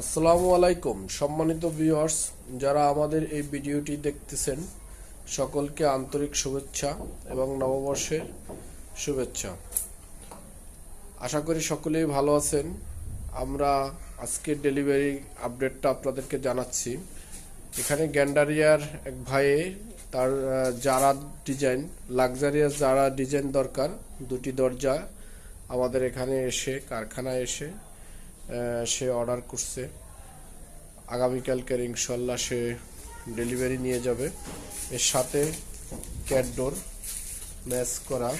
আসসালামু আলাইকুম, সম্মানিত ভিউয়ার্স যারা আমাদের এই ভিডিওটি দেখতেছেন, সকলকে আন্তরিক শুভেচ্ছা এবং নববর্ষের শুভেচ্ছা। আশা করি সকলেই ভালো আছেন। আমরা আজকের ডেলিভারি আপডেটটা আপনাদেরকে জানাচ্ছি। এখানে গ্যান্ডারিয়ার এক ভাইয়ে তার যারা ডিজাইন লাক্সারিয়াস যারা ডিজাইন দরকার। দুটি দরজা আমাদের এখানে এসে, কারখানায় এসে সে অর্ডার করছে। আগামীকালকে ইনশাল্লাহ সে ডেলিভারি নিয়ে যাবে। এর সাথে ক্যাটডোর ম্যাচ করা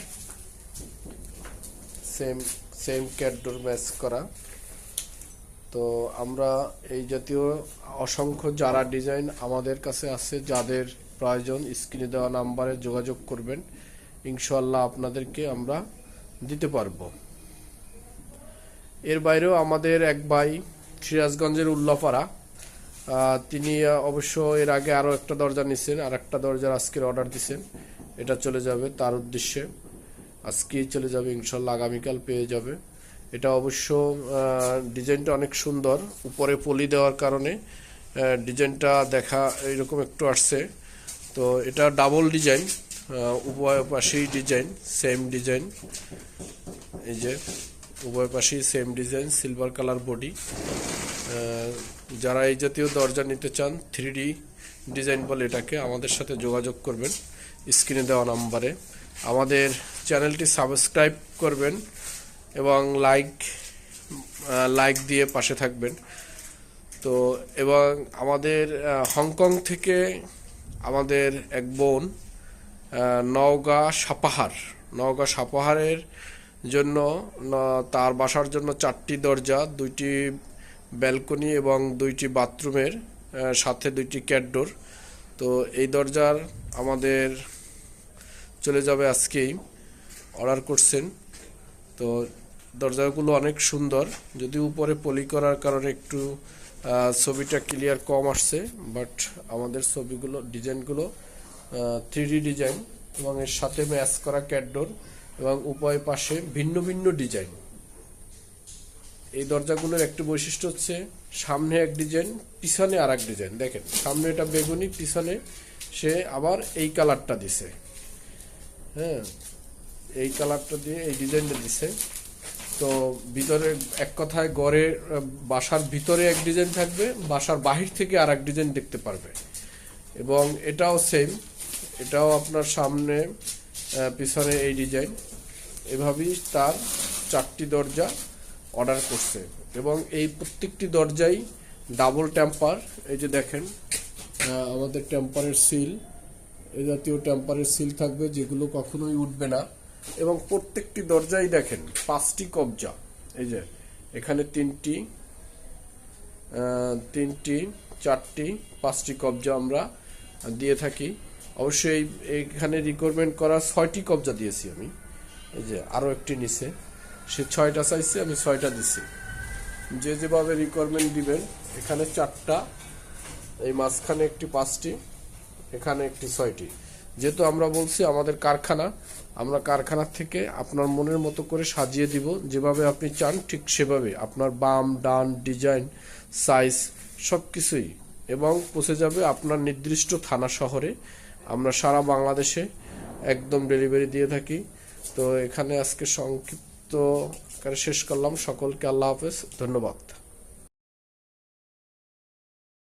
সেম সেম ক্যাটডোর ম্যাচ করা। তো আমরা এই জাতীয় অসংখ্য যারা ডিজাইন আমাদের কাছে আছে, যাদের প্রয়োজন স্ক্রিনে দেওয়া নাম্বারে যোগাযোগ করবেন। ইনশাল্লাহ আপনাদেরকে আমরা দিতে পারব। এর বাইরেও আমাদের এক ভাই সিরাজগঞ্জের উল্লাপাড়া তিনি অবশ্য এর আগে আরও একটা দরজা নিছেন আর একটা দরজার আজকের অর্ডার দিছেন। এটা চলে যাবে তার উদ্দেশ্যে। আজকেই চলে যাবে, ইনশাল্লাহ আগামীকাল পেয়ে যাবে। এটা অবশ্য ডিজাইনটা অনেক সুন্দর। উপরে পলি দেওয়ার কারণে ডিজাইনটা দেখা এরকম একটু আসছে। তো এটা ডাবল ডিজাইন উভয় পাশেই ডিজাইন সেম ডিজাইন এই যে উভয় পাশেই same design silver colour body যারা এই জাতীয় দরজা নিতে চান থ্রি ডিজাইন বলে এটাকে আমাদের সাথে যোগাযোগ করবেন। স্ক্রিনে দেওয়া নাম্বারে। আমাদের চ্যানেলটি সাবস্ক্রাইব করবেন এবং লাইক লাইক দিয়ে পাশে থাকবেন। তো এবং আমাদের হংকং থেকে আমাদের এক বোন নওগাঁ সাপাহার। নওগাঁ সাপাহারের জন্য তার বাসার জন্য চারটি দরজা, দুইটি ব্যালকনি এবং দুইটি বাথরুমের সাথে দুইটি ক্যাটডোর তো এই দরজার আমাদের চলে যাবে আজকেই অর্ডার করছেন। তো দরজাগুলো অনেক সুন্দর যদি উপরে পলি করার কারণে একটু ছবিটা ক্লিয়ার কম আসছে, বাট আমাদের ছবিগুলো, ডিজাইনগুলো থ্রি ডি ডিজাইন এবং এর সাথে ম্যাচ করা ক্যাটডোর এবং উভয় পাশে ভিন্ন ভিন্ন ডিজাইন। এই দরজাগুলোর একটি বৈশিষ্ট্য হচ্ছে, সামনে এক ডিজাইন, পিছনে আর এক ডিজাইন। দেখেন, সামনে এটা বেগুনি, পিছনে সে আবার এই কালারটা দিছে। হ্যাঁ এই কালারটা দিয়ে এই ডিজাইনটা দিছে। তো ভিতরে এক কথায় গড়ে, বাসার ভিতরে এক ডিজাইন থাকবে, বাসার বাহির থেকে আর এক ডিজাইন দেখতে পারবে। এবং এটাও সেম এটাও আপনার সামনে পিছনে এই ডিজাইন। এভাবেই তার চারটি দরজা অর্ডার করছে এবং এই প্রত্যেকটি দরজাই ডাবল টেম্পার এই যে দেখেন আমাদের টেম্পারের সিল এই জাতীয় টেম্পারের সিল থাকবে যেগুলো কখনোই উঠবে না। এবং প্রত্যেকটি দরজাই দেখেন, পাঁচটি কবজা। এই যে, এখানে তিনটি তিনটি, চারটি, পাঁচটি কবজা আমরা দিয়ে থাকি। অবশ্যই এইখানে রিকোয়ারমেন্ট করা ছয়টি কবজা দিয়েছি আমি। এই যে আরও একটি নিচে সে ছয়টা চাইছে, আমি ছয়টা দিছি। যে যেভাবে রিকোয়ারমেন্ট দিবেন, এখানে চারটা, এই মাঝখানে একটি পাঁচটি, এখানে একটি ছয়টি। যেহেতু আমরা বলছি আমাদের কারখানা, আমরা কারখানা থেকে আপনার মনের মতো করে সাজিয়ে দিব, যেভাবে আপনি চান ঠিক সেভাবে। আপনার বাম, ডান, ডিজাইন সাইজ সব কিছুই এবং পৌঁছে যাবে আপনার নির্দিষ্ট থানা শহরে। আমরা সারা বাংলাদেশে একদম ডেলিভারি দিয়ে থাকি। তো এখানে আজকে সংক্ষিপ্ত শেষ করলাম। সকলকে আল্লাহ হাফেজ। ধন্যবাদ।